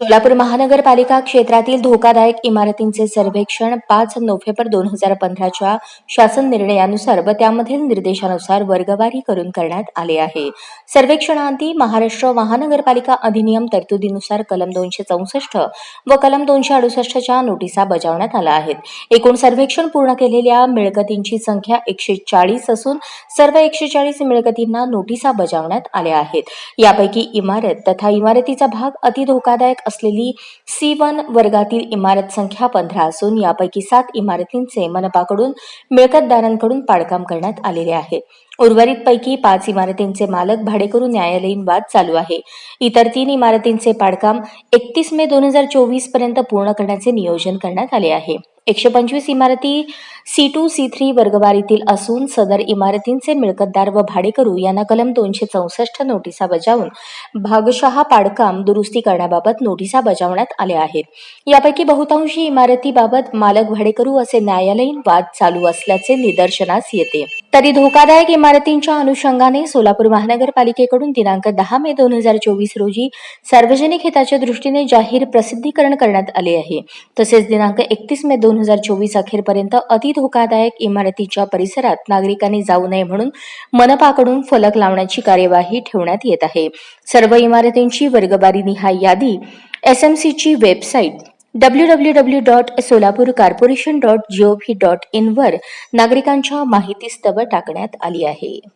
सोलापूर महानगरपालिका क्षेत्रातील धोकादायक इमारतींचे सर्वेक्षण पाच नोव्हेंबर दोन हजार पंधराच्या शासन निर्णयानुसार व त्यामधील निर्देशानुसार वर्गवारी करून करण्यात आले आहे. सर्वेक्षणाअंती महाराष्ट्र महानगरपालिका अधिनियम तरतुदीनुसार कलम दोनशे चौसष्ट व कलम दोनशे अडुसष्टच्या नोटिसा बजावण्यात आल्या आहेत. एकूण सर्वेक्षण पूर्ण केलेल्या मिळकतींची संख्या एकशे चाळीस असून सर्व एकशे चाळीस मिळकतींना नोटिसा बजावण्यात आल्या आहेत. यापैकी इमारत तथा इमारतीचा भाग अति धोकादायक असलेली सी वन वर्गातील इमारत संख्या पंधरा असून यापैकी सात इमारतींचे मनपाकडून मिळकतदारांकडून पाडकाम करण्यात आलेले आहे. उर्वरित पैकी पाच इमारतींचे मालक भाडेकरू न्यायालयीन वाद चालू आहे. इतर तीन इमारतींचे पाडकाम एकतीस मे दोन हजार चोवीसपर्यंत पूर्ण करण्याचे नियोजन करण्यात आले आहे. एकशे पंचवीस इमारती सी टू सी थ्री वर्गवारीतील असून सदर इमारतींचे मिळकतदार व भाडेकरू यांना कलम दोनशे चौसष्ट नोटिसा बजावून भागशहा पाडकाम दुरुस्ती करण्याबाबत नोटिसा बजावण्यात आल्या आहेत. यापैकी बहुतांशी इमारतीबाबत मालक भाडेकरू असे न्यायालयीन वाद चालू असल्याचे निदर्शनास येते. तरी धोकादायक इमारतींच्या अनुषंगाने सोलापूर महानगरपालिकेकडून दिनांक दहा मे दोन हजार चोवीस रोजी सार्वजनिक हिताच्या दृष्टीने जाहीर प्रसिद्धीकरण करण्यात आले आहे. तसेच दिनांक एकतीस मे दोन हजार चोवीस अखेरपर्यंत अति धोकादायक इमारतीच्या परिसरात नागरिकांनी जाऊ नये म्हणून मनपाकडून फलक लावण्याची कार्यवाही ठेवण्यात येत आहे. सर्व इमारतींची वर्गवारी निहाय यादी S M website W W W dot Solapur corporation dot G O V O dot इनवर नागरिकांच्या माहितीस्तव टाकण्यात आली आहे.